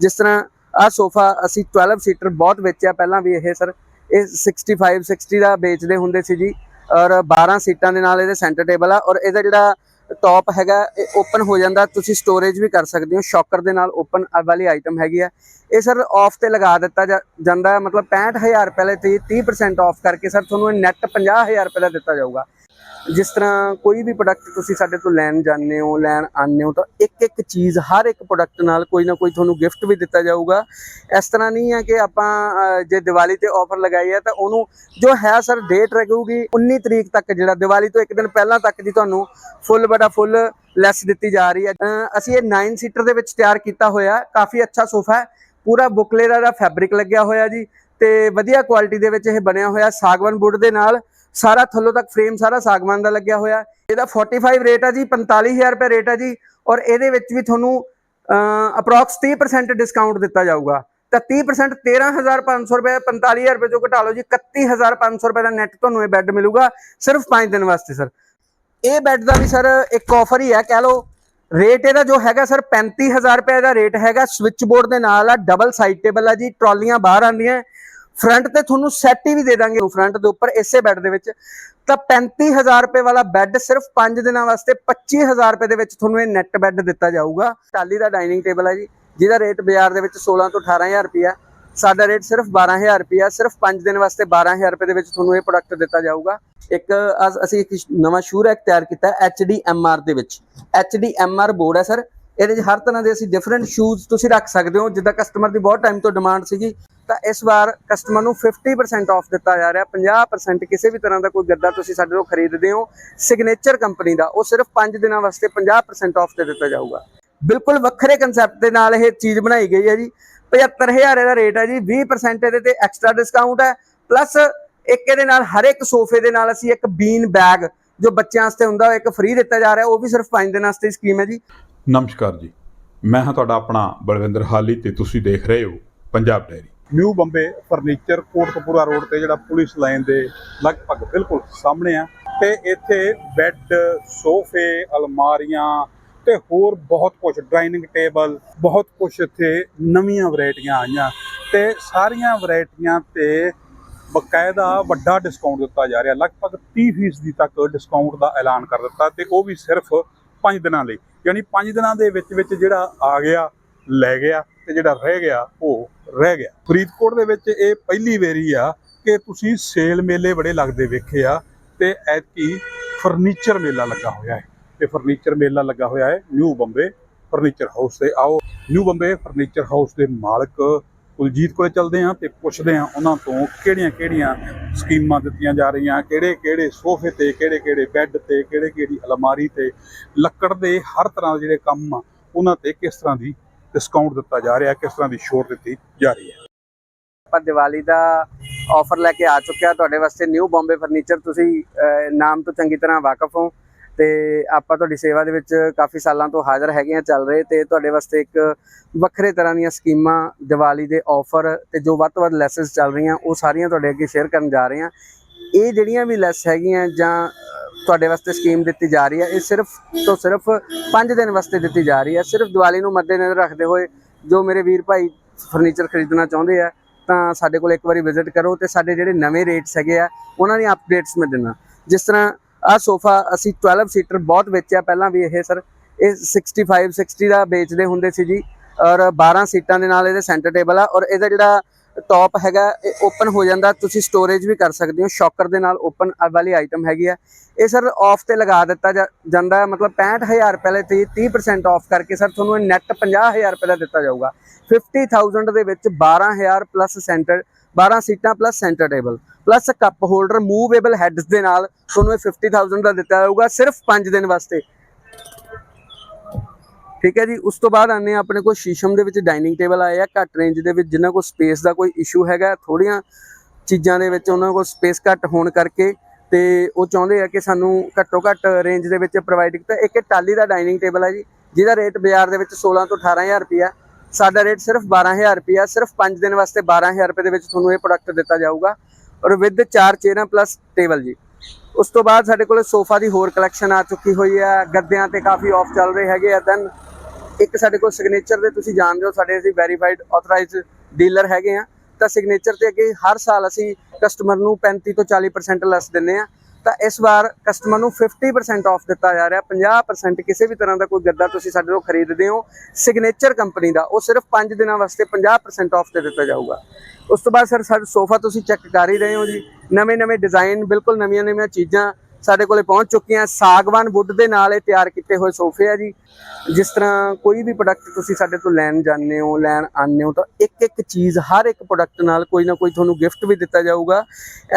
ਜਿਸ ਤਰ੍ਹਾਂ ਆ ਸੋਫਾ ਅਸੀਂ 12 ਸੀਟਰ ਬਹੁਤ ਵੇਚਿਆ ਪਹਿਲਾਂ ਵੀ ਇਹ ਸਰ ਇਹ 65 60 ਦਾ ਵੇਚਦੇ ਹੁੰਦੇ ਸੀ ਜੀ ਔਰ 12 ਸੀਟਾਂ ਦੇ ਨਾਲ ਇਹਦੇ ਸੈਂਟਰ ਟੇਬਲ ਆ ਔਰ ਇਹਦਾ ਜਿਹੜਾ ਟੌਪ ਹੈਗਾ ਇਹ ਓਪਨ ਹੋ ਜਾਂਦਾ ਤੁਸੀਂ ਸਟੋਰੇਜ ਵੀ ਕਰ ਸਕਦੇ ਹੋ ਸ਼ੌਕਰ ਦੇ ਨਾਲ ਓਪਨ ਵਾਲੀ ਆਈਟਮ ਹੈਗੀ ਆ। ਇਹ ਸਰ ਆਫ ਤੇ ਲਗਾ ਦਿੱਤਾ ਜਾ- ਜਾਂਦਾ ਹੈ, ਮਤਲਬ 65000 ਰੁਪਏ ਲਈ ਤੇ 30% ਆਫ ਕਰਕੇ ਸਰ ਤੁਹਾਨੂੰ ਇਹ ਨੈਟ 50000 ਰੁਪਏ ਦਾ ਦਿੱਤਾ ਜਾਊਗਾ। ਜਿਸ ਤਰ੍ਹਾਂ ਕੋਈ ਵੀ ਪ੍ਰੋਡਕਟ ਤੁਸੀਂ ਸਾਡੇ ਤੋਂ ਲੈਣ ਜਾਂਦੇ ਹੋ ਲੈਣ ਆਉਂਦੇ ਹੋ ਤਾਂ ਇੱਕ ਇੱਕ ਚੀਜ਼ ਹਰ ਇੱਕ ਪ੍ਰੋਡਕਟ ਨਾਲ ਕੋਈ ਨਾ ਕੋਈ ਤੁਹਾਨੂੰ ਗਿਫਟ ਵੀ ਦਿੱਤਾ ਜਾਊਗਾ। ਇਸ ਤਰ੍ਹਾਂ ਨਹੀਂ ਹੈ ਕਿ ਆਪਾਂ ਜੇ ਦੀਵਾਲੀ ਤੇ ਆਫਰ ਲਗਾਈ ਹੈ ਤਾਂ ਉਹਨੂੰ ਜੋ ਹੈ ਸਰ ਡੇਟ ਰਹੂਗੀ 19 ਤਰੀਕ ਤੱਕ ਜਿਹੜਾ ਦੀਵਾਲੀ ਤੋਂ ਇੱਕ ਦਿਨ ਪਹਿਲਾਂ ਤੱਕ ਦੀ ਤੁਹਾਨੂੰ ਫੁੱਲ ਬੜਾ ਫੁੱਲ ਲੈਸ ਦਿੱਤੀ ਜਾ ਰਹੀ ਹੈ। ਅਹ, ਅਸੀਂ ਇਹ 9 ਸੀਟਰ ਦੇ ਵਿੱਚ ਤਿਆਰ ਕੀਤਾ ਹੋਇਆ ਕਾਫੀ ਅੱਛਾ ਸੋਫਾ ਹੈ ਪੂਰਾ ਬੁਕਲੇ ਦਾ ਫੈਬਰਿਕ ਲੱਗਿਆ ਹੋਇਆ ਜੀ ਤੇ ਵਧੀਆ ਕੁਆਲਿਟੀ ਦੇ ਵਿੱਚ ਇਹ ਬਣਿਆ ਹੋਇਆ ਸਾਗਵਾਨ ਵੁੱਡ ਦੇ ਨਾਲ ਸਾਰਾ ਥੱਲੋਂ ਤੱਕ ਫਰੇਮ ਸਾਰਾ ਸਾਗਵਾਨ ਦਾ ਲੱਗਿਆ ਹੋਇਆ। ਇਹਦਾ 45 ਰੇਟ ਆ ਜੀ 45000 ਰੁਪਏ ਰੇਟ ਆ ਜੀ, ਔਰ ਇਹਦੇ ਵਿੱਚ ਵੀ ਤੁਹਾਨੂੰ ਅਪਰੋਕਸ 30% ਡਿਸਕਾਊਂਟ ਦਿੱਤਾ ਜਾਊਗਾ। ਤਾਂ 30% 13500 ਰੁਪਏ 45000 ਰੁਪਏ ਜੋ ਘਟਾ ਲਓ ਜੀ 31500 ਰੁਪਏ ਦਾ ਨੈਟ ਤੁਹਾਨੂੰ ਇਹ ਬੈੱਡ ਮਿਲੂਗਾ, ਸਿਰਫ 5 ਦਿਨ ਵਾਸਤੇ ਸਰ ਇਹ ਬੈੱਡ ਦਾ ਵੀ ਸਰ ਇੱਕ ਆਫਰ ਹੀ ਹੈ, ਕਹਿ ਲਓ ਰੇਟ ਇਹਦਾ ਜੋ ਹੈਗਾ ਸਰ 35000 ਰੁਪਏ ਦਾ ਰੇਟ ਹੈਗਾ ਸਵਿਚ ਬੋਰਡ ਦੇ ਨਾਲ ਆ ਡਬਲ ਸਾਈਡ ਟੇਬਲ ਆ ਜੀ, ਟਰਾਲੀਆਂ ਬਾਹਰ ਆਉਂਦੀਆਂ ਫਰੰਟ ਤੇ ਤੁਹਾਨੂੰ ਸੈੱਟ ਹੀ ਵੀ ਦੇ ਦਾਂਗੇ ਫਰੰਟ ਦੇ ਉੱਪਰ ਇਸੇ ਬੈੱਡ ਦੇ ਵਿੱਚ। ਤਾਂ 35000 ਰੁਪਏ ਵਾਲਾ ਬੈੱਡ ਸਿਰਫ 5 ਦਿਨਾਂ ਵਾਸਤੇ 25000 ਰੁਪਏ ਦੇ ਵਿੱਚ ਤੁਹਾਨੂੰ ਇਹ ਨੈੱਟ ਬੈੱਡ ਦਿੱਤਾ ਜਾਊਗਾ। ਟਾਲੀ ਦਾ ਡਾਈਨਿੰਗ ਟੇਬਲ ਹੈ ਜੀ, ਜਿਹਦਾ ਰੇਟ ਬਾਜ਼ਾਰ ਦੇ ਵਿੱਚ 16 ਤੋਂ 18000 ਰੁਪਇਆ ਸਾਡਾ ਰੇਟ ਸਿਰਫ 12000 ਰੁਪਇਆ ਸਿਰਫ 5 ਦਿਨ ਵਾਸਤੇ 12000 ਰੁਪਏ ਦੇ ਵਿੱਚ ਤੁਹਾਨੂੰ ਇਹ ਪ੍ਰੋਡਕਟ ਦਿੱਤਾ ਜਾਊਗਾ। ਇੱਕ ਅਸੀਂ ਇੱਕ ਨਵਾਂ ਸ਼ੂ ਰੈਕ ਤਿਆਰ ਕੀਤਾ ਹੈ HDMR ਦੇ ਵਿੱਚ। HDMR ਬੋਰਡ ਹੈ ਸਰ। ਇਹਦੇ 'ਚ ਹਰ ਤਰ੍ਹਾਂ ਦੇ ਅਸੀਂ ਡਿਫਰੈਂਟ ਸ਼ੂਜ਼ ਤੁਸੀਂ ਰੱਖ ਸਕਦੇ ਹੋ, ਜਿੱਦਾਂ ਕਸਟਮਰ ਦੀ ਬਹੁਤ ਟਾਈਮ ਤੋਂ ਡਿਮਾਂਡ ਸੀਗੀ। ਤਾਂ ਇਸ ਵਾਰ ਕਸਟਮਰ ਨੂੰ 50% ਆਫ ਦਿੱਤਾ ਜਾ ਰਿਹਾ 50% ਕਿਸੇ ਵੀ ਤਰ੍ਹਾਂ ਦਾ ਕੋਈ ਗੱਦਾ ਤੁਸੀਂ ਸਾਡੇ ਤੋਂ ਖਰੀਦਦੇ ਹੋ ਸਿਗਨੇਚਰ ਕੰਪਨੀ ਦਾ, ਉਹ ਸਿਰਫ 5 ਦਿਨਾਂ ਵਾਸਤੇ 50% ਆਫ ਤੇ ਦਿੱਤਾ ਜਾਊਗਾ। ਬਿਲਕੁਲ ਵੱਖਰੇ ਕਨਸੈਪਟ ਦੇ ਨਾਲ ਇਹ ਚੀਜ਼ ਬਣਾਈ ਗਈ ਹੈ ਜੀ। 75000 ਇਹਦਾ ਰੇਟ ਹੈ ਜੀ 20% ਇਹਦੇ ਤੇ ਐਕਸਟਰਾ ਡਿਸਕਾਊਂਟ ਹੈ। ਪਲੱਸ ਇੱਕ ਇਹਦੇ ਨਾਲ ਹਰ ਇੱਕ ਸੋਫੇ ਦੇ ਨਾਲ ਅਸੀਂ ਇੱਕ ਬੀਨ ਬੈਗ ਜੋ ਬੱਚਿਆਂ ਵਾਸਤੇ ਹੁੰਦਾ, ਉਹ ਇੱਕ ਫ੍ਰੀ ਦਿੱਤਾ ਜਾ ਰਿਹਾ, ਉਹ ਵੀ ਸਿਰਫ 5 ਦਿਨਾਂ ਵਾਸਤੇ ਸਕੀਮ ਹੈ ਜੀ। ਨਮਸਕਾਰ ਜੀ। ਮੈਂ ਹਾਂ ਤੁਹਾਡਾ ਆਪਣਾ ਬਲਵਿੰਦਰ ਹਾਲੀ ਤੇ ਤੁਸੀਂ ਦੇਖ ਰਹੇ ਹੋ Punjab dairy. New Bombay Furniture Kotkapura road ਤੇ ਜਿਹੜਾ ਪੁਲਿਸ ਲਾਈਨ ਦੇ ਲਗਭਗ ਬਿਲਕੁਲ ਸਾਹਮਣੇ ਆ ਤੇ ਇੱਥੇ ਬੈੱਡ, ਸੋਫੇ, ਅਲਮਾਰੀਆਂ ਤੇ ਹੋਰ ਬਹੁਤ ਕੁਝ ਡਾਈਨਿੰਗ ਟੇਬਲ, ਬਹੁਤ ਕੁਝ ਇੱਥੇ ਨਵੀਆਂ ਵੈਰਾਈਟੀਆਂ ਆਈਆਂ ਤੇ ਸਾਰੀਆਂ ਵੈਰਾਈਟੀਆਂ ਤੇ ਬਕਾਇਦਾ ਵੱਡਾ ਡਿਸਕਾਊਂਟ ਦਿੱਤਾ ਜਾ ਰਿਹਾ। ਲਗਭਗ 30% ਤੱਕ ਡਿਸਕਾਊਂਟ ਦਾ ਐਲਾਨ ਕਰ ਦਿੱਤਾ ਤੇ ਉਹ ਵੀ ਸਿਰਫ 5 ਦਿਨਾਂ ਲਈ। ਯਾਨੀ 5 ਦਿਨਾਂ ਦੇ ਵਿੱਚ ਵਿੱਚ ਜਿਹੜਾ ਆ ਗਿਆ, ਲੈ ਗਿਆ। ਤੇ ਜਿਹੜਾ ਰਹਿ ਗਿਆ, ਉਹ ਰਹਿ ਗਿਆ। ਫਰੀਦਕੋਟ ਦੇ ਵਿੱਚ ਇਹ ਪਹਿਲੀ ਵਾਰੀ ਆ ਕਿ ਤੁਸੀਂ ਸੇਲ ਮੇਲੇ ਬੜੇ ਲੱਗਦੇ ਵੇਖੇ ਆ ਤੇ ਐਤਕੀ ਫਰਨੀਚਰ ਮੇਲਾ ਲੱਗਾ ਹੋਇਆ ਹੈ। ਤੇ ਫਰਨੀਚਰ ਮੇਲਾ ਲੱਗਾ ਹੋਇਆ ਹੈ ਨਿਊ ਬੰਬੇ ਫਰਨੀਚਰ ਹਾਊਸ ਤੇ। ਆਓ, ਨਿਊ ਬੰਬੇ ਫਰਨੀਚਰ ਹਾਊਸ ਦੇ ਮਾਲਕ ਕੁਲਜੀਤ ਕੋਲੇ ਚੱਲਦੇ ਹਾਂ ਤੇ ਪੁੱਛਦੇ ਹਾਂ ਉਹਨਾਂ ਤੋਂ ਕਿਹੜੀਆਂ ਕਿਹੜੀਆਂ ਸਕੀਮਾਂ ਦਿੱਤੀਆਂ ਜਾ ਰਹੀਆਂ, ਕਿਹੜੇ ਕਿਹੜੇ ਸੋਫੇ ਤੇ, ਕਿਹੜੇ ਕਿਹੜੇ ਬੈੱਡ ਤੇ, ਕਿਹੜੇ ਕਿਹੜੀ ਅਲਮਾਰੀ ਤੇ, ਲੱਕੜ ਦੇ ਹਰ ਤਰ੍ਹਾਂ ਦੇ ਜਿਹੜੇ ਕੰਮ ਆ, ਉਹਨਾਂ ਤੇ ਕਿਸ ਤਰ੍ਹਾਂ ਦੀ ਡਿਸਕਾਊਂਟ ਦਿੱਤਾ ਜਾ ਰਿਹਾ ਕਿਸ ਤਰ੍ਹਾਂ ਦੀ ਛੋਟ ਦਿੱਤੀ ਜਾ ਰਹੀ ਹੈ। ਆਪਾਂ ਦੀਵਾਲੀ ਦਾ ਆਫਰ ਲੈ ਕੇ ਆ ਚੁੱਕਿਆ ਤੁਹਾਡੇ ਵਾਸਤੇ ਨਿਊ ਬੰਬੇ ਫਰਨੀਚਰ ਤੁਸੀਂ ਨਾਮ ਤੋਂ ਚੰਗੀ ਤਰ੍ਹਾਂ ਵਾਕਿਫ ਹੋ ਤੇ ਆਪਾਂ ਤੁਹਾਡੀ ਸੇਵਾ ਦੇ ਵਿੱਚ ਕਾਫੀ ਸਾਲਾਂ ਤੋਂ ਹਾਜ਼ਰ ਹੈਗੇ ਆ ਚੱਲ ਰਹੇ ਤੇ ਤੁਹਾਡੇ ਵਾਸਤੇ ਇੱਕ ਵੱਖਰੇ ਤਰ੍ਹਾਂ ਦੀਆਂ ਸਕੀਮਾਂ ਦੀਵਾਲੀ ਦੇ ਆਫਰ ਤੇ ਜੋ ਵੱਧ ਤੋਂ ਵੱਧ ਲੈਸਸ ਚੱਲ ਰਹੀਆਂ, ਉਹ ਸਾਰੀਆਂ ਤੁਹਾਡੇ ਅੱਗੇ ਸ਼ੇਅਰ ਕਰਨ ਜਾ ਰਹੇ ਆ ਇਹ ਜਿਹੜੀਆਂ ਵੀ ਲੈਸ ਹੈਗੀਆਂ ਜਾਂ ਤੁਹਾਡੇ ਵਾਸਤੇ ਸਕੀਮ ਦਿੱਤੀ ਜਾ ਰਹੀ ਹੈ, ਇਹ ਸਿਰਫ ਤੋਂ ਸਿਰਫ 5 ਦਿਨ ਵਾਸਤੇ ਦਿੱਤੀ ਜਾ ਰਹੀ ਹੈ। ਸਿਰਫ ਦੀਵਾਲੀ ਨੂੰ ਮੱਦੇਨਜ਼ਰ ਰੱਖਦੇ ਹੋਏ ਜੋ ਮੇਰੇ ਵੀਰ ਭਾਈ ਫਰਨੀਚਰ ਖਰੀਦਣਾ ਚਾਹੁੰਦੇ ਆ, ਤਾਂ ਸਾਡੇ ਕੋਲ ਇੱਕ ਵਾਰੀ ਵਿਜ਼ਿਟ ਕਰੋ ਤੇ ਸਾਡੇ ਜਿਹੜੇ ਨਵੇਂ ਰੇਟਸ ਹੈਗੇ ਆ, ਉਹਨਾਂ ਦੀਆਂ ਅਪਡੇਟਸ ਮੈਂ ਦਿੰਦਾ। ਜਿਸ ਤਰ੍ਹਾਂ ਆਹ ਸੋਫਾ ਅਸੀਂ 12 ਸੀਟਰ ਬਹੁਤ ਵੇਚਿਆ ਪਹਿਲਾਂ ਵੀ ਇਹ ਸਰ ਇਹ 65 60 ਦਾ ਵੇਚਦੇ ਹੁੰਦੇ ਸੀ ਜੀ, ਔਰ 12 ਸੀਟਾਂ ਦੇ ਨਾਲ ਇਹਦੇ ਸੈਂਟਰ ਟੇਬਲ ਆ, ਔਰ ਇਹਦਾ ਜਿਹੜਾ ਟੌਪ ਹੈਗਾ ਇਹ ਓਪਨ ਹੋ ਜਾਂਦਾ ਤੁਸੀਂ ਸਟੋਰੇਜ ਵੀ ਕਰ ਸਕਦੇ ਹੋ ਸ਼ੌਕਰ ਦੇ ਨਾਲ ਓਪਨ ਵਾਲੀ ਆਈਟਮ ਹੈਗੀ ਆ। ਇਹ ਸਰ ਆਫ ਤੇ ਲਗਾ ਦਿੱਤਾ ਜਾ- ਜਾਂਦਾ ਹੈ, ਮਤਲਬ 65000 ਰੁਪਏ ਲਈ ਤੇ 30% ਆਫ ਕਰਕੇ ਸਰ ਤੁਹਾਨੂੰ ਇਹ ਨੈਟ 50000 ਰੁਪਏ ਦਾ ਦਿੱਤਾ ਜਾਊਗਾ। 50000 ਦੇ ਵਿੱਚ 12000 ਪਲੱਸ ਸੈਂਟਰ 12 ਸੀਟਾਂ plus centre table plus cup holder movable heads ਦੇ ਨਾਲ ਤੁਹਾਨੂੰ ਇਹ 50000 ਦਾ ਦਿੱਤਾ ਜਾਊਗਾ ਸਿਰਫ 5 ਦਿਨ ਵਾਸਤੇ। ਠੀਕ ਹੈ ਜੀ, ਉਸ ਤੋਂ ਬਾਅਦ ਆਨੇ ਆਪਣੇ ਕੋਲ ਸ਼ੀਸ਼ਮ ਦੇ ਵਿੱਚ ਡਾਈਨਿੰਗ ਟੇਬਲ ਆਏ ਆ, ਘੱਟ ਰੇਂਜ ਦੇ ਵਿੱਚ, ਜਿਨ੍ਹਾਂ ਕੋਲ ਸਪੇਸ ਦਾ ਕੋਈ ਇਸ਼ੂ ਹੈਗਾ ਥੋੜੀਆਂ ਚੀਜ਼ਾਂ ਦੇ ਵਿੱਚ ਉਹਨਾਂ ਕੋਲ ਸਪੇਸ ਘੱਟ ਹੋਣ ਕਰਕੇ ਤੇ ਉਹ ਚਾਹੁੰਦੇ ਆ ਕਿ ਸਾਨੂੰ ਘੱਟੋ ਘੱਟ ਰੇਂਜ ਦੇ ਵਿੱਚ ਪ੍ਰੋਵਾਈਡ ਕੀਤਾ। ਇੱਕ ਟਾਲੀ ਦਾ ਡਾਈਨਿੰਗ ਟੇਬਲ ਹੈ ਜੀ, ਜਿਹਦਾ ਰੇਟ ਬਾਜ਼ਾਰ ਦੇ ਵਿੱਚ 16 ਤੋਂ 18000 ਰੁਪਿਆ ਸਾਡਾ ਰੇਟ ਸਿਰਫ 12000 ਰੁਪਿਆ ਸਿਰਫ 5 ਦਿਨ ਵਾਸਤੇ 12000 ਰੁਪਏ ਦੇ ਵਿੱਚ ਤੁਹਾਨੂੰ ਇਹ ਪ੍ਰੋਡਕਟ ਦਿੱਤਾ ਜਾਊਗਾ। ਔਰ ਵਿਦ ਚਾਰ ਚੇਅਰਾਂ ਪਲੱਸ ਟੇਬਲ ਜੀ। ਉਸ ਤੋਂ ਬਾਅਦ ਸਾਡੇ ਕੋਲ ਸੋਫਾ ਦੀ ਹੋਰ ਕਲੈਕਸ਼ਨ ਆ ਚੁੱਕੀ ਹੋਈ ਹੈ ਗੱਦਿਆਂ ਤੇ ਕਾਫੀ ਆਫ ਚੱਲ ਰਹੇ ਹੈਗੇ ਆ ਦੈਨ ਇੱਕ ਸਾਡੇ ਕੋਲ ਸਿਗਨੇਚਰ ਦੇ, ਤੁਸੀਂ ਜਾਣਦੇ ਹੋ ਸਾਡੇ ਅਸੀਂ ਵੈਰੀਫਾਈਡ ਆਥੋਰਾਈਜ਼ਡ ਡੀਲਰ ਹੈਗੇ ਆ। ਤਾਂ ਸਿਗਨੇਚਰ ਤੇ ਅੱਗੇ ਹਰ ਸਾਲ ਅਸੀਂ ਕਸਟਮਰ ਨੂੰ 35 ਤੋਂ 40% ਲੈਸ ਦਿੰਨੇ ਆ। ਤਾਂ ਇਸ ਵਾਰ ਕਸਟਮਰ ਨੂੰ 50% ਆਫ ਦਿੱਤਾ ਜਾ ਰਿਹਾ 50% ਕਿਸੇ ਵੀ ਤਰ੍ਹਾਂ ਦਾ ਕੋਈ ਗੱਦਾ ਤੁਸੀਂ ਸਾਡੇ ਤੋਂ ਖਰੀਦਦੇ ਹੋ ਸਿਗਨੇਚਰ ਕੰਪਨੀ ਦਾ, ਉਹ ਸਿਰਫ 5 ਦਿਨਾਂ ਵਾਸਤੇ 50% ਆਫ ਤੇ ਦਿੱਤਾ ਜਾਊਗਾ। ਉਸ ਤੋਂ ਬਾਅਦ ਸਰ, ਸਾਡਾ ਸੋਫਾ ਤੁਸੀਂ ਚੈੱਕ ਕਰ ਹੀ ਰਹੇ ਹੋ ਜੀ। ਨਵੇਂ ਨਵੇਂ ਡਿਜ਼ਾਈਨ ਬਿਲਕੁਲ ਨਵੀਆਂ ਨਵੀਆਂ ਚੀਜ਼ਾਂ ਸਾਡੇ ਕੋਲੇ ਪਹੁੰਚ ਚੁੱਕੀਆਂ ਸਾਗਵਾਨ ਵੁੱਡ ਦੇ ਨਾਲ ਇਹ ਤਿਆਰ ਕੀਤੇ ਹੋਏ ਸੋਫੇ ਆ ਜੀ। ਜਿਸ ਤਰ੍ਹਾਂ ਕੋਈ ਵੀ ਪ੍ਰੋਡਕਟ ਤੁਸੀਂ ਸਾਡੇ ਤੋਂ ਲੈਣ ਜਾਂਦੇ ਹੋ, ਲੈਣ ਆਉਂਦੇ ਹੋ, ਤਾਂ ਇੱਕ ਇੱਕ ਚੀਜ਼, ਹਰ ਇੱਕ ਪ੍ਰੋਡਕਟ ਨਾਲ ਕੋਈ ਨਾ ਕੋਈ ਤੁਹਾਨੂੰ ਗਿਫਟ ਵੀ ਦਿੱਤਾ ਜਾਊਗਾ।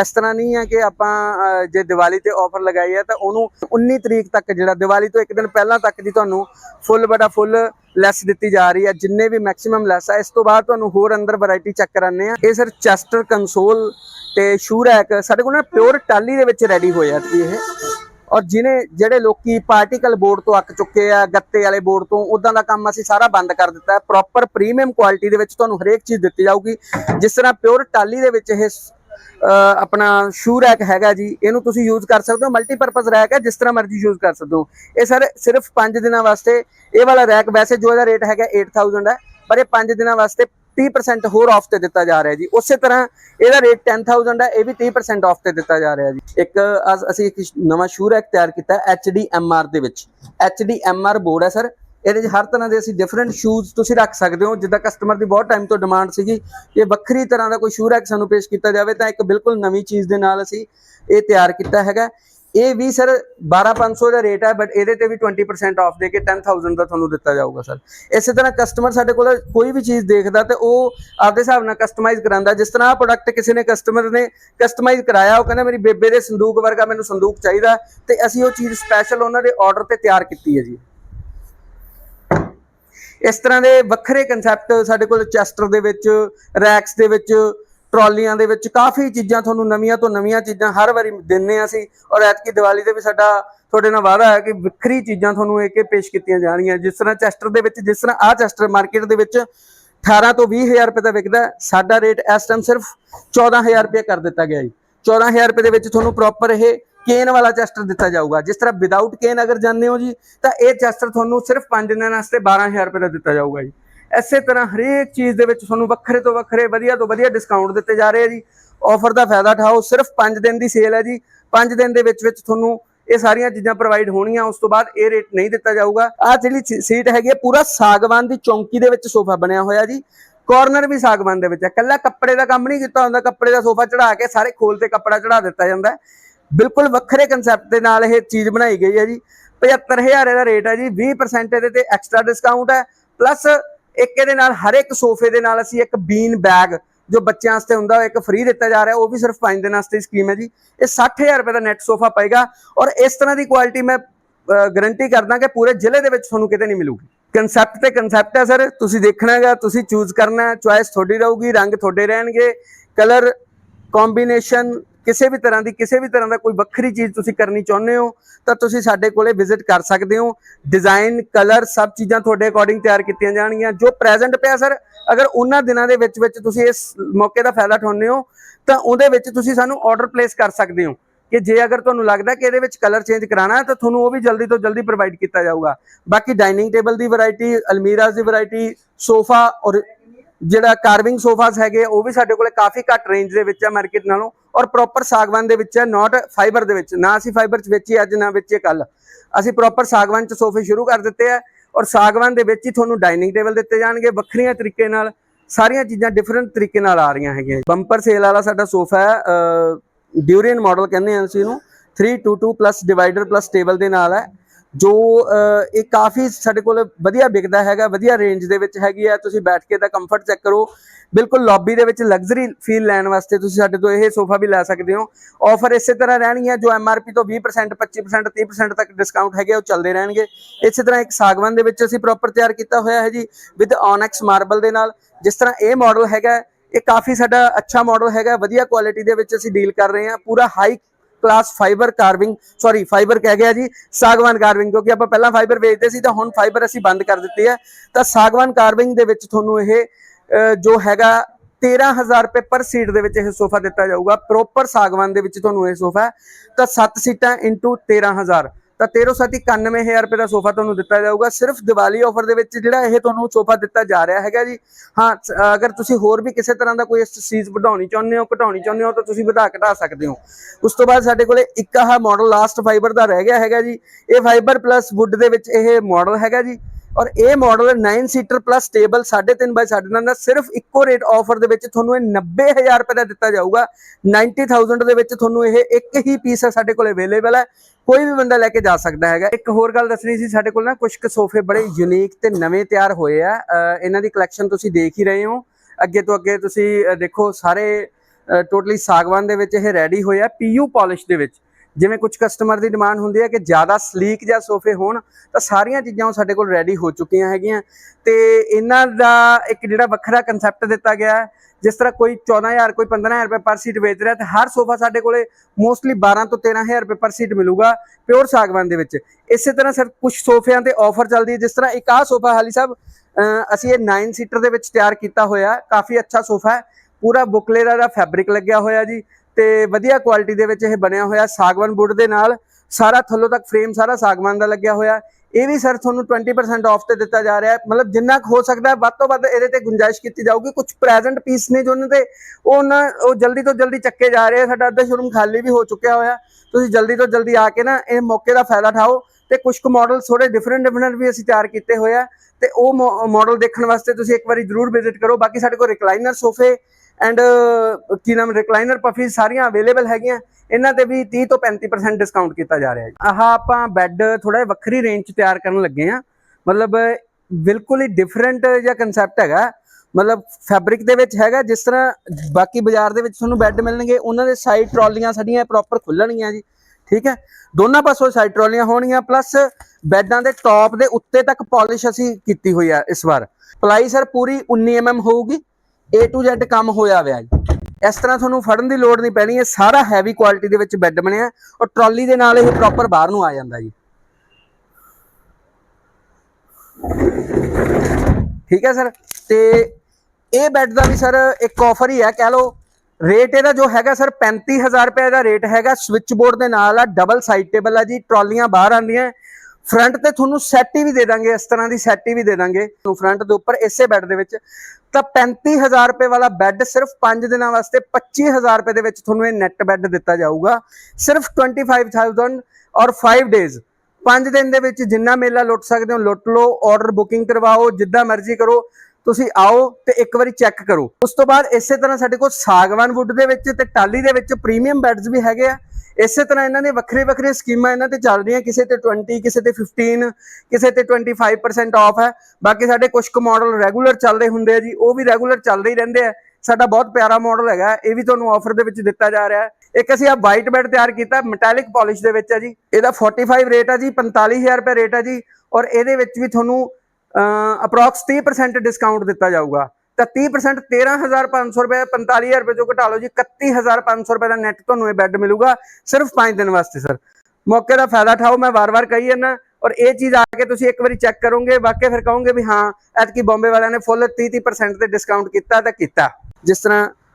ਇਸ ਤਰ੍ਹਾਂ ਨਹੀਂ ਹੈ ਕਿ ਆਪਾਂ ਜੇ ਦੀਵਾਲੀ ਤੇ ਆਫਰ ਲਗਾਈ ਹੈ, ਤਾਂ ਉਹਨੂੰ 19 ਤਰੀਕ ਤੱਕ ਜਿਹੜਾ ਦੀਵਾਲੀ ਤੋਂ ਇੱਕ ਦਿਨ ਪਹਿਲਾਂ ਤੱਕ ਦੀ ਤੁਹਾਨੂੰ ਫੁੱਲ ਬੜਾ ਫੁੱਲ ਲੈਸ ਦਿੱਤੀ ਜਾ ਰਹੀ ਹੈ। ਜਿੰਨੇ ਵੀ ਮੈਕਸਿਮਮ ਲੈਸ ਆ, ਇਸ ਤੋਂ ਬਾਅਦ ਤੁਹਾਨੂੰ ਹੋਰ ਅੰਦਰ ਵੈਰਾਈਟੀ ਚੈੱਕ ਕਰਾਨੇ ਆ ਇਹ ਸਰ ਚੈਸਟਰ ਕੰਸੋਲ ਤੇ ਸ਼ੂ ਰੈਕ ਸਾਡੇ ਕੋਲ ਨਾ ਪਿਓਰ ਟਾਲੀ ਦੇ ਵਿੱਚ ਰੈਡੀ ਹੋਇਆ ਜੀ ਇਹ। ਔਰ ਜਿਨੇ ਜਿਹੜੇ ਲੋਕੀ ਪਾਰਟੀਕਲ ਬੋਰਡ ਤੋਂ ਅੱਕ ਚੁੱਕੇ ਆ, ਗੱਤੇ ਵਾਲੇ ਬੋਰਡ ਤੋਂ ਉਦਾਂ ਦਾ ਕੰਮ ਅਸੀਂ ਸਾਰਾ ਬੰਦ ਕਰ ਦਿੱਤਾ ਹੈ। ਪ੍ਰੋਪਰ ਪ੍ਰੀਮੀਅਮ ਕੁਆਲਿਟੀ ਦੇ ਵਿੱਚ ਤੁਹਾਨੂੰ ਹਰੇਕ ਚੀਜ਼ ਦਿੱਤੀ ਜਾਊਗੀ। ਜਿਸ ਤਰ੍ਹਾਂ ਪਿਓਰ ਟਾਲੀ ਦੇ ਵਿੱਚ ਇਹ ਆਪਣਾ ਸ਼ੂ ਰੈਕ ਹੈਗਾ ਜੀ, ਇਹਨੂੰ ਤੁਸੀਂ ਯੂਜ਼ ਕਰ ਸਕਦੇ ਹੋ। ਮਲਟੀਪਰਪਸ ਰੈਕ ਹੈ, ਜਿਸ ਤਰ੍ਹਾਂ ਮਰਜ਼ੀ ਯੂਜ਼ ਕਰ ਸਕਦੇ ਹੋ। ਇਹ ਸਰ ਸਿਰਫ 5 ਦਿਨਾਂ ਵਾਸਤੇ, ਇਹ ਵਾਲਾ ਰੈਕ ਵੈਸੇ ਜੋ ਇਹਦਾ ਰੇਟ ਹੈਗਾ 8000 ਹੈ। ਪਰ ਇਹ 5 ਦਿਨਾਂ ਵਾਸਤੇ 30% ਹੋਰ ਆਫ ਤੇ ਦਿੱਤਾ ਜਾ ਰਿਹਾ ਜੀ। ਉਸੇ ਤਰ੍ਹਾਂ ਇਹਦਾ ਰੇਟ 10000 ਹੈ, ਇਹ ਵੀ 30% ਆਫ ਤੇ ਦਿੱਤਾ ਜਾ ਰਿਹਾ ਜੀ। ਇੱਕ, ਅਸੀਂ ਇੱਕ ਨਵਾਂ ਸ਼ੂ ਰੈਕ ਤਿਆਰ ਕੀਤਾ HDMR ਦੇ ਵਿੱਚ। HDMR ਬੋਰਡ ਹੈ ਸਰ ਇਹਦੇ 'ਚ ਹਰ ਤਰ੍ਹਾਂ ਦੇ ਅਸੀਂ ਡਿਫਰੈਂਟ ਸ਼ੂਜ਼ ਤੁਸੀਂ ਰੱਖ ਸਕਦੇ ਹੋ। ਜਿੱਦਾਂ ਕਸਟਮਰ ਦੀ ਬਹੁਤ ਟਾਈਮ ਤੋਂ ਡਿਮਾਂਡ ਸੀਗੀ ਕਿ ਵੱਖਰੀ ਤਰ੍ਹਾਂ ਦਾ ਕੋਈ ਸ਼ੂ ਰੈਕ ਸਾਨੂੰ ਪੇਸ਼ ਕੀਤਾ ਜਾਵੇ, ਤਾਂ ਇੱਕ ਬਿਲਕੁਲ ਨਵੀਂ ਚੀਜ਼ ਦੇ ਨਾਲ ਅਸੀਂ ਇਹ ਤਿਆਰ ਕੀਤਾ ਹੈਗਾ। ਇਹ ਵੀ ਸਰ 12500 ਦਾ ਰੇਟ ਹੈ ਬਟ ਇਹਦੇ ਤੇ ਵੀ 20% ਆਫ ਦੇ ਕੇ 10000 ਦਾ ਤੁਹਾਨੂੰ ਦਿੱਤਾ ਜਾਊਗਾ ਸਰ। ਇਸੇ ਤਰ੍ਹਾਂ ਕਸਟਮਰ ਸਾਡੇ ਕੋਲ ਕੋਈ ਵੀ ਚੀਜ਼ ਦੇਖਦਾ ਤੇ ਉਹ ਆਪਦੇ ਹਿਸਾਬ ਨਾਲ ਕਸਟਮਾਈਜ਼ ਕਰਾਂਦਾ ਜਿਸ ਤਰ੍ਹਾਂ ਆ ਪ੍ਰੋਡਕਟ ਕਿਸੇ ਨੇ ਕਸਟਮਰ ਨੇ ਕਸਟਮਾਈਜ਼ ਕਰਾਇਆ, ਉਹ ਕਹਿੰਦਾ ਮੇਰੀ ਬੇਬੇ ਦੇ ਸੰਦੂਕ ਵਰਗਾ ਮੈਨੂੰ ਸੰਦੂਕ ਚਾਹੀਦਾ ਤੇ ਅਸੀਂ ਉਹ ਚੀਜ਼ ਸਪੈਸ਼ਲ ਉਹਨਾਂ ਦੇ ਆਰਡਰ ਤੇ ਤਿਆਰ ਕੀਤੀ ਹੈ ਜੀ। ਇਸ ਤਰ੍ਹਾਂ ਦੇ ਵੱਖਰੇ ਕਨਸੈਪਟ ਸਾਡੇ ਕੋਲ ਚੈਸਟਰ ਦੇ ਵਿੱਚ ਰੈਕਸ ਦੇ ਵਿੱਚ ਟਰਾਲੀਆਂ ਦੇ ਵਿੱਚ ਕਾਫੀ ਚੀਜ਼ਾਂ ਤੁਹਾਨੂੰ ਨਵੀਆਂ ਤੋਂ ਨਵੀਆਂ ਚੀਜ਼ਾਂ ਹਰ ਵਾਰੀ ਦਿੰਨੇ ਆ ਅਸੀਂ। ਔਰ ਐਤਕੀ ਦੀਵਾਲੀ ਤੇ ਵੀ ਸਾਡਾ ਤੁਹਾਡੇ ਨਾਲ ਵਾਅਦਾ ਹੈ ਕਿ ਵੱਖਰੀ ਚੀਜ਼ਾਂ ਤੁਹਾਨੂੰ ਇੱਕ ਇੱਕ ਪੇਸ਼ ਕੀਤੀਆਂ ਜਾਣਗੀਆਂ ਜਿਸ ਤਰ੍ਹਾਂ ਚੈਸਟਰ ਦੇ ਵਿੱਚ, ਜਿਸ ਤਰ੍ਹਾਂ ਆਹ ਚੈਸਟਰ ਮਾਰਕੀਟ ਦੇ ਵਿੱਚ 18 ਤੋਂ 20000 ਰੁਪਏ ਦਾ ਵਿਕਦਾ ਸਾਡਾ ਰੇਟ ਇਸ ਟਾਈਮ ਸਿਰਫ 14000 ਰੁਪਏ ਕਰ ਦਿੱਤਾ ਗਿਆ ਜੀ। 14000 ਰੁਪਏ ਦੇ ਵਿੱਚ ਤੁਹਾਨੂੰ ਪ੍ਰੋਪਰ ਇਹ ਕੇਨ ਵਾਲਾ ਚੈਸਟਰ ਦਿੱਤਾ ਜਾਊਗਾ। ਜਿਸ ਤਰ੍ਹਾਂ ਵਿਦਆਊਟ ਕੇਨ ਅਗਰ ਜਾਂਦੇ ਹੋ ਜੀ, ਤਾਂ ਇਹ ਚੈਸਟਰ ਤੁਹਾਨੂੰ ਸਿਰਫ 5 ਦਿਨਾਂ ਵਾਸਤੇ 12000 ਰੁਪਏ ਦਾ ਦਿੱਤਾ ਜਾਊਗਾ ਜੀ। ਇਸੇ ਤਰ੍ਹਾਂ ਹਰੇਕ ਚੀਜ਼ ਦੇ ਵਿੱਚ ਤੁਹਾਨੂੰ ਵੱਖਰੇ ਤੋਂ ਵੱਖਰੇ, ਵਧੀਆ ਤੋਂ ਵਧੀਆ ਡਿਸਕਾਊਂਟ ਦਿੱਤੇ ਜਾ ਰਹੇ ਆ ਜੀ। ਆਫਰ ਦਾ ਫਾਇਦਾ ਉਠਾਓ, ਸਿਰਫ 5 ਦਿਨ ਦੀ ਸੇਲ ਹੈ ਜੀ। 5 ਦਿਨ ਦੇ ਵਿੱਚ ਵਿੱਚ ਤੁਹਾਨੂੰ ਇਹ ਸਾਰੀਆਂ ਚੀਜ਼ਾਂ ਪ੍ਰੋਵਾਈਡ ਹੋਣੀਆਂ, ਉਸ ਤੋਂ ਬਾਅਦ ਇਹ ਰੇਟ ਨਹੀਂ ਦਿੱਤਾ ਜਾਊਗਾ। ਆਹ ਜਿਹੜੀ ਸੀਟ ਹੈਗੀ ਹੈ ਪੂਰਾ ਸਾਗਵਾਨ ਦੀ ਚੌਂਕੀ ਦੇ ਵਿੱਚ ਸੋਫਾ ਬਣਿਆ ਹੋਇਆ ਜੀ। ਕਾਰਨਰ ਵੀ ਸਾਗਵਾਨ ਦੇ ਵਿੱਚ ਹੈ। ਕੱਲਾ ਕੱਪੜੇ ਦਾ ਕੰਮ ਨਹੀਂ ਕੀਤਾ ਹੁੰਦਾ, ਕੱਪੜੇ ਦਾ ਸੋਫਾ ਚੜਾ ਕੇ ਸਾਰੇ ਖੋਲ ਤੇ ਕੱਪੜਾ ਚੜਾ ਦਿੱਤਾ ਜਾਂਦਾ ਹੈ। ਬਿਲਕੁਲ ਵੱਖਰੇ ਕਨਸੈਪਟ ਦੇ ਨਾਲ ਇਹ ਚੀਜ਼ ਬਣਾਈ ਗਈ ਹੈ ਜੀ। 75000 ਦਾ ਰੇਟ ਹੈ ਜੀ। 20% ਇਹਦੇ ਤੇ ਐਕਸਟਰਾ ਡਿਸਕਾਊਂਟ ਹੈ। ਪਲੱਸ ਇੱਕ ਇਹਦੇ ਨਾਲ, ਹਰ ਇੱਕ ਸੋਫੇ ਦੇ ਨਾਲ ਅਸੀਂ ਇੱਕ ਬੀਨ ਬੈਗ ਜੋ ਬੱਚਿਆਂ ਵਾਸਤੇ ਹੁੰਦਾ ਉਹ ਇੱਕ ਫ੍ਰੀ ਦਿੱਤਾ ਜਾ ਰਿਹਾ, ਉਹ ਵੀ ਸਿਰਫ 5 ਦਿਨਾਂ ਵਾਸਤੇ ਸਕੀਮ ਹੈ ਜੀ। ਇਹ 60000 ਰੁਪਏ ਦਾ ਨੈਟ ਸੋਫਾ ਪਏਗਾ ਔਰ ਇਸ ਤਰ੍ਹਾਂ ਦੀ ਕੁਆਲਿਟੀ ਮੈਂ ਗਾਰੰਟੀ ਕਰਦਾ ਕਿ ਪੂਰੇ ਜ਼ਿਲ੍ਹੇ ਦੇ ਵਿੱਚ ਤੁਹਾਨੂੰ ਕਿਤੇ ਨਹੀਂ ਮਿਲੂਗੀ। ਕਨਸੈਪਟ ਤੇ ਕਨਸੈਪਟ ਹੈ ਸਰ ਤੁਸੀਂ ਦੇਖਣਾ ਹੈਗਾ, ਤੁਸੀਂ ਚੂਜ਼ ਕਰਨਾ ਹੈ ਚੁਆਇਸ ਤੁਹਾਡੀ ਰਹੂਗੀ, ਰੰਗ ਤੁਹਾਡੇ ਰਹਿਣਗੇ ਕਲਰ ਕੰਬੀਨੇਸ਼ਨ ਕਿਸੇ ਵੀ ਤਰ੍ਹਾਂ ਦੀ, ਕਿਸੇ ਵੀ ਤਰ੍ਹਾਂ ਦਾ ਕੋਈ ਵੱਖਰੀ ਚੀਜ਼ ਤੁਸੀਂ ਕਰਨੀ ਚਾਹੁੰਦੇ ਹੋ, ਤਾਂ ਤੁਸੀਂ ਸਾਡੇ ਕੋਲੇ ਵਿਜ਼ਿਟ ਕਰ ਸਕਦੇ ਹੋ। ਡਿਜ਼ਾਈਨ ਕਲਰ ਸਭ ਚੀਜ਼ਾਂ ਤੁਹਾਡੇ ਅਕੋਰਡਿੰਗ ਤਿਆਰ ਕੀਤੀਆਂ ਜਾਣਗੀਆਂ। ਜੋ ਪ੍ਰੈਜ਼ੈਂਟ ਪਿਆ ਸਰ ਅਗਰ ਉਹਨਾਂ ਦਿਨਾਂ ਦੇ ਵਿੱਚ ਵਿੱਚ ਤੁਸੀਂ ਇਸ ਮੌਕੇ ਦਾ ਫਾਇਦਾ ਉਠਾਉਂਦੇ ਹੋ, ਤਾਂ ਉਹਦੇ ਵਿੱਚ ਤੁਸੀਂ ਸਾਨੂੰ ਆਰਡਰ ਪਲੇਸ ਕਰ ਸਕਦੇ ਹੋ। ਕਿ ਜੇ ਅਗਰ ਤੁਹਾਨੂੰ ਲੱਗਦਾ ਕਿ ਇਹਦੇ ਵਿੱਚ ਕਲਰ ਚੇਂਜ ਕਰਾਣਾ ਹੈ, ਤਾਂ ਤੁਹਾਨੂੰ ਉਹ ਵੀ ਜਲਦੀ ਤੋਂ ਜਲਦੀ ਪ੍ਰੋਵਾਈਡ ਕੀਤਾ ਜਾਊਗਾ। ਬਾਕੀ ਡਾਈਨਿੰਗ ਟੇਬਲ ਦੀ ਵੈਰਾਈਟੀ ਅਲਮੀਰਾਜ਼ ਦੀ ਵੈਰਾਈਟੀ ਸੋਫਾ ਔਰ ਜਿਹੜਾ ਕਾਰਵਿੰਗ ਸੋਫਾਸ ਹੈਗੇ ਉਹ ਵੀ ਸਾਡੇ ਕੋਲੇ ਕਾਫੀ ਘੱਟ ਰੇਂਜ ਦੇ ਵਿੱਚ ਆ ਮਾਰਕੀਟ ਨਾਲੋਂ। ਔਰ ਪ੍ਰੋਪਰ ਸਾਗਵਾਨ ਦੇ ਵਿੱਚ ਹੈ ਨਾਟ ਫਾਈਬਰ ਦੇ ਵਿੱਚ। ਨਾ ਅਸੀਂ ਫਾਈਬਰ ਚ ਵੇਚੀ ਅੱਜ ਨਾ ਵੇਚੇ ਕੱਲ ਅਸੀਂ ਪ੍ਰੋਪਰ ਸਾਗਵਾਨ ਚ ਸੋਫੇ ਸ਼ੁਰੂ ਕਰ ਦਿੱਤੇ ਆ ਔਰ ਸਾਗਵਾਨ ਦੇ ਵਿੱਚ ਹੀ ਤੁਹਾਨੂੰ ਡਾਈਨਿੰਗ ਟੇਬਲ ਦਿੱਤੇ ਜਾਣਗੇ, ਵੱਖਰੀਆਂ ਤਰੀਕੇ ਨਾਲ, ਸਾਰੀਆਂ ਚੀਜ਼ਾਂ ਡਿਫਰੈਂਟ ਤਰੀਕੇ ਨਾਲ ਆ ਰਹੀਆਂ ਹੈਗੀਆਂ। ਬੰਪਰ ਸੇਲ ਵਾਲਾ ਸਾਡਾ ਸੋਫਾ ਹੈ ਡਿਊਰੀਅਨ ਮਾਡਲ ਕਹਿੰਦੇ ਆ ਅਸੀਂ ਇਹਨੂੰ। 322 ਪਲੱਸ ਡਿਵਾਈਡਰ ਪਲੱਸ ਟੇਬਲ ਦੇ ਨਾਲ ਹੈ। ਜੋ ਇਹ ਕਾਫੀ ਸਾਡੇ ਕੋਲ ਵਧੀਆ ਵਿਕਦਾ ਹੈਗਾ, ਵਧੀਆ ਰੇਂਜ ਦੇ ਵਿੱਚ ਹੈਗੀ ਹੈ। ਤੁਸੀਂ ਬੈਠ ਕੇ ਦਾ ਕੰਫਰਟ ਚੈੱਕ ਕਰੋ। ਬਿਲਕੁਲ ਲੌਬੀ ਦੇ ਵਿੱਚ ਲਗਜ਼ਰੀ ਫੀਲ ਲੈਣ ਵਾਸਤੇ ਤੁਸੀਂ ਸਾਡੇ ਤੋਂ ਇਹ ਸੋਫਾ ਵੀ ਲੈ ਸਕਦੇ ਹੋ। ਆਫਰ ਇਸੇ ਤਰ੍ਹਾਂ ਰਹਿਣਗੀਆਂ, ਜੋ ਐਮਆਰਪੀ ਤੋਂ 20% 25% 30% ਤੱਕ ਡਿਸਕਾਊਂਟ ਹੈਗੇ, ਉਹ ਚੱਲਦੇ ਰਹਿਣਗੇ। ਇਸੇ ਤਰ੍ਹਾਂ ਇੱਕ ਸਾਗਵਾਨ ਦੇ ਵਿੱਚ ਅਸੀਂ ਪ੍ਰੋਪਰ ਤਿਆਰ ਕੀਤਾ ਹੋਇਆ ਹੈ ਜੀ ਵਿਦ ਔਨੈਕਸ ਮਾਰਬਲ ਦੇ ਨਾਲ। ਜਿਸ ਤਰ੍ਹਾਂ ਇਹ ਮਾਡਲ ਹੈਗਾ, ਇਹ ਕਾਫੀ ਸਾਡਾ ਅੱਛਾ ਮਾਡਲ ਹੈਗਾ, ਵਧੀਆ ਕੁਆਲਿਟੀ ਦੇ ਵਿੱਚ ਅਸੀਂ ਡੀਲ ਕਰ ਰਹੇ ਹਾਂ। ਪੂਰਾ high class fibre carving sorry fibre ਕਹਿ ਗਿਆ ਜੀ, ਸਾਗਵਾਨ ਕਾਰਵਿੰਗ ਕਿਉਂਕਿ ਆਪਾਂ ਪਹਿਲਾਂ ਫਾਈਬਰ ਵੇਚਦੇ ਸੀ ਤਾਂ ਹੁਣ ਫਾਈਬਰ ਅਸੀਂ ਬੰਦ ਕਰ ਦਿੱਤੀ ਹੈ। ਤਾਂ ਸਾਗਵਾਨ ਕਾਰਵਿੰਗ ਦੇ ਵਿੱਚ ਤੁਹਾਨੂੰ ਇਹ ਜੋ ਹੈਗਾ 13000 ਰੁਪਏ ਪਰ ਸੀਟ ਦੇ ਵਿੱਚ ਇਹ ਸੋਫਾ ਦਿੱਤਾ ਜਾਊਗਾ। ਪ੍ਰੋਪਰ ਸਾਗਵਾਨ ਦੇ ਵਿੱਚ ਤੁਹਾਨੂੰ ਇਹ ਸੋਫਾ ਤਾਂ 7 ਸੀਟਾਂ ਇਨਟੂ 13000 ਤਾਂ 1391 ਰੁਪਏ ਦਾ ਸੋਫਾ ਤੁਹਾਨੂੰ ਦਿੱਤਾ ਜਾਊਗਾ। ਸਿਰਫ ਦੀਵਾਲੀ ਆਫਰ ਦੇ ਵਿੱਚ ਜਿਹੜਾ ਇਹ ਤੁਹਾਨੂੰ ਸੋਫਾ ਦਿੱਤਾ ਜਾ ਰਿਹਾ ਹੈਗਾ ਜੀ। ਹਾਂ ਅਗਰ ਤੁਸੀਂ ਹੋਰ ਵੀ ਕਿਸੇ ਤਰ੍ਹਾਂ ਦਾ ਕੋਈ ਇਸ ਚੀਜ਼ ਵਧਾਉਣੀ ਚਾਹੁੰਦੇ ਹੋ, ਘਟਾਉਣੀ ਚਾਹੁੰਦੇ ਹੋ, ਤਾਂ ਤੁਸੀਂ ਵਧਾ ਘਟਾ ਸਕਦੇ ਹੋ। ਉਸ ਤੋਂ ਬਾਅਦ ਸਾਡੇ ਕੋਲੇ ਇੱਕ ਆਹ ਮਾਡਲ ਲਾਸਟ ਫਾਈਬਰ ਦਾ ਰਹਿ ਗਿਆ ਹੈਗਾ ਜੀ। ਇਹ ਫਾਈਬਰ ਪਲੱਸ ਵੁੱਡ ਦੇ ਵਿੱਚ ਇਹ ਮਾਡਲ ਹੈਗਾ ਜੀ। ਔਰ ਇਹ model 9 seater plus table 3.5 by 9.5 ਦਾ ਸਿਰਫ ਇੱਕੋ ਰੇਟ ਆਫਰ ਦੇ ਵਿੱਚ ਤੁਹਾਨੂੰ ਇਹ 90000 ਰੁਪਏ ਦਾ ਦਿੱਤਾ ਜਾਊਗਾ। 90000 ਦੇ ਵਿੱਚ ਤੁਹਾਨੂੰ ਇਹ ਇੱਕ ਹੀ ਪੀਸ ਸਾਡੇ ਕੋਲ ਅਵੇਲੇਬਲ ਹੈ। ਕੋਈ ਵੀ ਬੰਦਾ ਲੈ ਕੇ ਜਾ ਸਕਦਾ ਹੈਗਾ। ਇੱਕ ਹੋਰ ਗੱਲ ਦੱਸਣੀ ਸੀ ਸਾਡੇ ਕੋਲ ਨਾ ਕੁਝ ਕੁ ਸੋਫੇ ਬੜੇ ਯੂਨੀਕ ਤੇ ਨਵੇਂ ਤਿਆਰ ਹੋਏ ਆ। ਇਹਨਾਂ ਦੀ ਕਲੈਕਸ਼ਨ ਤੁਸੀਂ ਦੇਖ ਹੀ ਰਹੇ ਹੋ। ਅੱਗੇ ਤੋਂ ਅੱਗੇ ਤੁਸੀਂ ਦੇਖੋ, ਸਾਰੇ ਟੋਟਲੀ ਸਾਗਵਾਨ ਦੇ ਵਿੱਚ ਇਹ ਰੈਡੀ ਹੋਏ ਆ। ਪੀਯੂ ਪਾਲਿਸ਼ ਦੇ ਵਿੱਚ। ਜਿਵੇਂ ਕੁਝ ਕਸਟਮਰ ਦੀ ਡਿਮਾਂਡ ਹੁੰਦੀ ਹੈ ਕਿ ਜ਼ਿਆਦਾ ਸਲੀਕ ਜਾਂ ਸੋਫੇ ਹੋਣ, ਤਾਂ ਸਾਰੀਆਂ ਚੀਜ਼ਾਂ ਉਹ ਸਾਡੇ ਕੋਲ ਰੈਡੀ ਹੋ ਚੁੱਕੀਆਂ ਹੈਗੀਆਂ। ਤੇ ਇਹਨਾਂ ਦਾ ਇੱਕ ਜਿਹੜਾ ਵੱਖਰਾ ਕਨਸੈਪਟ ਦਿੱਤਾ ਗਿਆ ਹੈ, ਜਿਸ ਤਰ੍ਹਾਂ ਕੋਈ 14000 ਕੋਈ 15000 ਰੁਪਏ ਪਰ ਸੀਟ ਵੇਚ ਰਿਹਾ, ਤੇ ਹਰ ਸੋਫਾ ਸਾਡੇ ਕੋਲੇ ਮੋਸਟਲੀ 12 ਤੋਂ 13000 ਰੁਪਏ ਪਰ ਸੀਟ ਮਿਲੂਗਾ ਪਿਓਰ ਸਾਗਵਾਨ ਦੇ ਵਿੱਚ। ਇਸੇ ਤਰ੍ਹਾਂ ਸਰ ਕੁਝ ਸੋਫਿਆਂ ਤੇ ਆਫਰ ਚੱਲਦੀ ਹੈ, ਜਿਸ ਤਰ੍ਹਾਂ ਇੱਕ ਆਹ ਸੋਫਾ ਹਾਲੀ ਸਾਹਿਬ ਅਸੀਂ ਇਹ 9 ਸੀਟਰ ਦੇ ਵਿੱਚ ਤਿਆਰ ਕੀਤਾ ਹੋਇਆ ਕਾਫੀ ਅੱਛਾ ਸੋਫਾ ਹੈ, ਪੂਰਾ ਬੁਕਲੇ ਦਾ ਫੈਬਰਿਕ ਲੱਗਿਆ ਹੋਇਆ ਜੀ ਤੇ ਵਧੀਆ ਕੁਆਲਿਟੀ ਦੇ ਵਿੱਚ ਇਹ ਬਣਿਆ ਹੋਇਆ ਸਾਗਵਾਨ ਵੁੱਡ ਦੇ ਨਾਲ। ਸਾਰਾ ਥੱਲੋਂ ਤੱਕ ਫਰੇਮ ਸਾਰਾ ਸਾਗਵਾਨ ਦਾ ਲੱਗਿਆ ਹੋਇਆ। ਇਹ ਵੀ ਸਰ ਤੁਹਾਨੂੰ 20% ਆਫ ਤੇ ਦਿੱਤਾ ਜਾ ਰਿਹਾ ਹੈ। ਮਤਲਬ ਜਿੰਨਾ ਕੁ ਹੋ ਸਕਦਾ ਹੈ, ਵੱਧ ਤੋਂ ਵੱਧ ਇਹਦੇ ਤੇ ਗੁੰਜਾਇਸ਼ ਕੀਤੀ ਜਾਊਗੀ। ਕੁਝ ਪ੍ਰੈਜ਼ੈਂਟ ਪੀਸ ਨੇ ਜੋ ਉਹਨਾਂ ਤੇ ਉਹ ਨਾ, ਉਹ ਜਲਦੀ ਤੋਂ ਜਲਦੀ ਚੱਕੇ ਜਾ ਰਹੇ ਆ। ਸਾਡਾ ਅੱਧਾ ਸ਼ੋਰੂਮ ਖਾਲੀ ਵੀ ਹੋ ਚੁੱਕਿਆ ਹੋਇਆ। ਤੁਸੀਂ ਜਲਦੀ ਤੋਂ ਜਲਦੀ ਆ ਕੇ ਨਾ ਇਹ ਮੌਕੇ ਦਾ ਫਾਇਦਾ ਉਠਾਓ ਤੇ ਕੁਝ ਕੁ ਮਾਡਲ ਥੋੜੇ ਡਿਫਰੈਂਟ ਡਿਫਰੈਂਟ ਵੀ ਅਸੀਂ ਤਿਆਰ ਕੀਤੇ ਹੋਏ ਆ। ਤੇ ਉਹ ਮਾਡਲ ਦੇਖਣ ਵਾਸਤੇ ਤੁਸੀਂ ਇੱਕ ਵਾਰੀ ਜਰੂਰ ਵਿਜ਼ਿਟ ਕਰੋ। ਬਾਕੀ ਸਾਡੇ ਕੋਲ ਰਿਕਲਾਈਨਰ ਸੋਫੇ ਐਂਡ uh, ਕੀ ਨਾਮ ਰਿਕਲਾਈਨਰ ਪਫੀ ਸਾਰੀਆਂ ਅਵੇਲੇਬਲ ਹੈਗੀਆਂ। ਇਹਨਾਂ ਤੇ ਵੀ 30 ਤੋਂ 35% ਡਿਸਕਾਊਂਟ ਕੀਤਾ ਜਾ ਰਿਹਾ ਹੈ। ਆਹ ਆਪਾਂ ਬੈੱਡ ਥੋੜਾ ਜਿਹਾ ਵੱਖਰੀ ਰੇਂਜ ਚ ਤਿਆਰ ਕਰਨ ਲੱਗੇ ਆ ਮਤਲਬ, ਬਿਲਕੁਲ ਹੀ ਡਿਫਰੈਂਟ ਜਿਹਾ ਕਨਸੈਪਟ ਹੈਗਾ। ਮਤਲਬ ਫੈਬਰਿਕ ਦੇ ਵਿੱਚ ਹੈਗਾ, ਜਿਸ ਤਰ੍ਹਾਂ ਬਾਕੀ ਬਾਜ਼ਾਰ ਦੇ ਵਿੱਚ ਤੁਹਾਨੂੰ ਬੈੱਡ ਮਿਲਣਗੇ, ਉਹਨਾਂ ਦੇ ਸਾਈਡ ਟਰਾਲੀਆਂ ਸਾਡੀਆਂ ਪ੍ਰੋਪਰ ਖੁੱਲਣਗੀਆਂ ਜੀ। ਠੀਕ ਹੈ? ਦੋਨਾਂ ਪਾਸੋਂ ਸਾਈਡ ਟਰਾਲੀਆਂ ਹੋਣਗੀਆਂ ਪਲੱਸ ਬੈੱਡਾਂ ਦੇ ਟੌਪ ਦੇ ਉੱਤੇ ਤੱਕ ਪਾਲਿਸ਼ ਅਸੀਂ ਕੀਤੀ ਹੋਈ ਆ ਇਸ ਵਾਰ। ਪਲਾਈ ਸਰ ਪੂਰੀ 19 mm ਹੋਊਗੀ। A to Z ਕੰਮ ਹੋਇਆ ਹੋਇਆ ਜੀ। ਇਸ ਤਰ੍ਹਾਂ ਤੁਹਾਨੂੰ ਫੜਨ ਦੀ ਲੋੜ ਨਹੀਂ ਪੈਣੀ, ਇਹ ਸਾਰਾ ਹੈਵੀ ਕੁਆਲਿਟੀ ਦੇ ਵਿੱਚ ਬੈੱਡ ਬਣਿਆ ਔਰ ਟਰਾਲੀ ਦੇ ਨਾਲ ਇਹ ਪ੍ਰੋਪਰ ਬਾਹਰ ਨੂੰ ਆ ਜਾਂਦਾ ਜੀ। ਠੀਕ ਹੈ ਸਰ ਤੇ ਇਹ ਬੈੱਡ ਦਾ ਵੀ ਸਰ ਇੱਕ ਆਫਰ ਹੀ ਹੈ, ਕਹਿ ਲਓ ਰੇਟ ਇਹਦਾ ਜੋ ਹੈਗਾ ਸਰ 35000 ਰੁਪਏ ਦਾ ਰੇਟ ਹੈਗਾ ਸਵਿਚ ਬੋਰਡ ਦੇ ਨਾਲ ਆ ਡਬਲ ਸਾਈਡ ਟੇਬਲ ਆ ਜੀ ਟਰਾਲੀਆਂ ਬਾਹਰ ਆਉਂਦੀਆਂ ਫਰੰਟ ਤੇ ਤੁਹਾਨੂੰ ਸੈਟ ਹੀ ਵੀ ਦੇ ਦਾਂਗੇ, ਇਸ ਤਰ੍ਹਾਂ ਦੀ ਸੈਟ ਹੀ ਵੀ ਦੇ ਦਾਂਗੇ। ਤੁਹਾਨੂੰ ਫਰੰਟ ਦੇ ਉੱਪਰ ਇਸੇ ਬੈੱਡ ਦੇ ਵਿੱਚ, ਤਾਂ 35000 ਰੁਪਏ ਵਾਲਾ ਬੈੱਡ ਸਿਰਫ 5 ਦਿਨਾਂ ਵਾਸਤੇ 25000 ਰੁਪਏ ਦੇ ਵਿੱਚ ਤੁਹਾਨੂੰ ਇਹ ਨੈਟ ਬੈੱਡ ਦਿੱਤਾ ਜਾਊਗਾ। ਸਿਰਫ 25000 ਔਰ 5 ਡੇਜ਼ 5 ਦਿਨ ਦੇ ਵਿੱਚ ਜਿੰਨਾ ਮੇਲਾ ਲੁੱਟ ਸਕਦੇ ਹੋ, ਲੁੱਟ ਲਓ ਆਰਡਰ ਬੁਕਿੰਗ ਕਰਵਾਓ, ਜਿੱਦਾਂ ਮਰਜ਼ੀ ਕਰੋ। ਤੁਸੀਂ ਆਓ ਤੇ ਇੱਕ ਵਾਰੀ ਚੈੱਕ ਕਰੋ। ਉਸ ਤੋਂ ਬਾਅਦ ਇਸੇ ਤਰ੍ਹਾਂ ਸਾਡੇ ਕੋਲ ਸਾਗਵਾਨ ਵੁੱਡ ਦੇ ਵਿੱਚ ਤੇ ਟਾਲੀ ਦੇ ਵਿੱਚ ਪ੍ਰੀਮੀਅਮ ਬੈੱਡਸ ਵੀ ਹੈਗੇ ਆ। ਇਸੇ ਤਰ੍ਹਾਂ ਇਹਨਾਂ ਨੇ ਵੱਖਰੇ ਵੱਖਰੇ ਸਕੀਮਾਂ ਇਹਨਾਂ ਤੇ ਚੱਲ ਰਹੀਆਂ ਕਿਸੇ ਤੇ 20 ਕਿਸੇ ਤੇ 15 ਕਿਸੇ ਤੇ 25% ਆਫ ਹੈ। ਬਾਕੀ ਸਾਡੇ ਕੁਝ ਕੁ ਮਾਡਲ ਰੈਗੂਲਰ ਚੱਲਦੇ ਹੁੰਦੇ ਆ ਜੀ, ਉਹ ਵੀ ਰੈਗੂਲਰ ਚੱਲਦੇ ਹੀ ਰਹਿੰਦੇ ਆ। ਸਾਡਾ ਬਹੁਤ ਪਿਆਰਾ ਮਾਡਲ ਹੈਗਾ, ਇਹ ਵੀ ਤੁਹਾਨੂੰ ਆਫਰ ਦੇ ਵਿੱਚ ਦਿੱਤਾ ਜਾ ਰਿਹਾ ਹੈ। ਇੱਕ ਅਸੀਂ ਆ ਵਾਈਟ ਬੈੱਡ ਤਿਆਰ ਕੀਤਾ ਮੈਟੈਲਿਕ ਪਾਲਿਸ਼ ਦੇ ਵਿੱਚ ਹੈ ਜੀ। ਇਹਦਾ 45 ਰੇਟ ਹੈ ਜੀ 45000 ਰੁਪਏ ਰੇਟ ਹੈ ਜੀ। ਔਰ ਇਹਦੇ ਵਿੱਚ ਵੀ ਤੁਹਾਨੂੰ ਅਪਰੋਕਸ 30% ਡਿਸਕਾਊਂਟ ਦਿੱਤਾ ਜਾਊਗਾ। ਤਾਂ 30% 13500 ਰੁਪਏ 45000 ਰੁਪਏ ਜੋ ਘਟਾ ਲਓ ਜੀ 31500 ਰੁਪਏ ਦਾ ਨੈਟ ਤੁਹਾਨੂੰ ਇਹ ਬੈੱਡ ਮਿਲੂਗਾ, ਸਿਰਫ 5 ਦਿਨ ਵਾਸਤੇ ਸਰ ਮੌਕੇ ਦਾ ਫਾਇਦਾ ਉਠਾਓ, ਮੈਂ ਵਾਰ-ਵਾਰ ਕਹੀ ਜਾਂਦਾ, ਔਰ ਇਹ ਚੀਜ਼ ਆ ਕੇ ਤੁਸੀਂ ਇੱਕ ਵਾਰੀ ਚੈੱਕ ਕਰੋਗੇ ਵਾਕਿਆ ਫਿਰ ਕਹੋਗੇ ਵੀ ਹਾਂ, ਐਤਕੀ ਬੰਬੇ ਵਾਲਿਆਂ ਨੇ ਫੁੱਲ 30-30% ਤੇ ਡਿਸਕਾਊਂਟ ਕੀਤਾ ਤਾਂ ਕੀਤਾ। ਜਿਸ ਤਰ੍ਹਾਂ